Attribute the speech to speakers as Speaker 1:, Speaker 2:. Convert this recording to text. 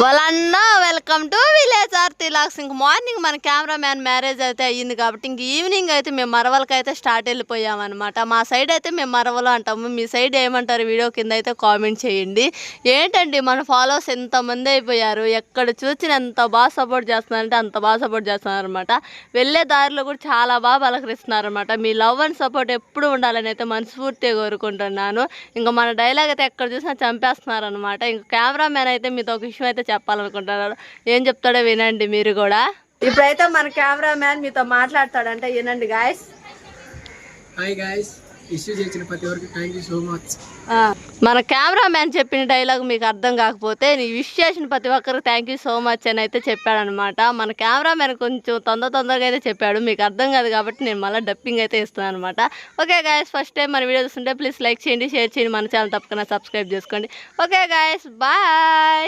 Speaker 1: వాళ్ళన్న welcome to village ఆర్ లాక్స్. ఇంక మార్నింగ్ మన కెమెరామ్యాన్ మ్యారేజ్ అయితే అయ్యింది కాబట్టి ఇంక ఈవినింగ్ అయితే మేము మరవలకి అయితే స్టార్ట్ వెళ్ళిపోయామన్నమాట మా సైడ్ అయితే మేము మరవలు అంటాము. మీ సైడ్ ఏమంటారు వీడియో కింద అయితే కామెంట్ చేయండి. ఏంటండి మన ఫాలోవర్స్ ఎంతమంది అయిపోయారు? ఎక్కడ చూసిన ఎంత బాగా సపోర్ట్ చేస్తున్నారంటే అంత బాగా సపోర్ట్ చేస్తున్నారు అనమాట వెళ్ళే దారిలో కూడా చాలా బాగా పలకరిస్తున్నారనమాట మీ లవ్ అండ్ సపోర్ట్ ఎప్పుడు ఉండాలని అయితే మనస్ఫూర్తిగా కోరుకుంటున్నాను. ఇంకా మన డైలాగ్ అయితే ఎక్కడ చూసినా చంపేస్తున్నారనమాట ఇంకా కెమెరామ్యాన్ అయితే మీతో ఒక విషయం అయితే చెప్పాలనుకుంటున్నారు. ఏం చెప్తాడో వినండి మీరు కూడా. ఇప్పుడైతే మన కెమెరామ్యాన్ మీతో మాట్లాడతాడంటే వినండి గాయస్
Speaker 2: హాయ్ గాయస్ ఇష్యూ చేసిన ప్రతి ఒక్కరికి థ్యాంక్ యూ సో మచ్
Speaker 1: మన కెమెరామ్యాన్ చెప్పిన డైలాగ్ మీకు అర్థం కాకపోతే నీ విష్ చేసిన ప్రతి ఒక్కరికి థ్యాంక్ యూ సో మచ్ అని అయితే చెప్పాడనమాట. మన కెమెరామ్యాన్ కొంచెం తొందర తొందరగా అయితే చెప్పాడు. మీకు అర్థం కాదు కాబట్టి నేను మళ్ళీ డప్పింగ్ అయితే ఇస్తున్నాను అనమాట. ఓకే గాయస్ ఫస్ట్ టైం మన వీడియో చూస్తుంటే ప్లీజ్ లైక్ చేయండి షేర్ చేయండి. మన ఛానల్ తప్పకుండా సబ్స్క్రైబ్ చేసుకోండి. Okay guys bye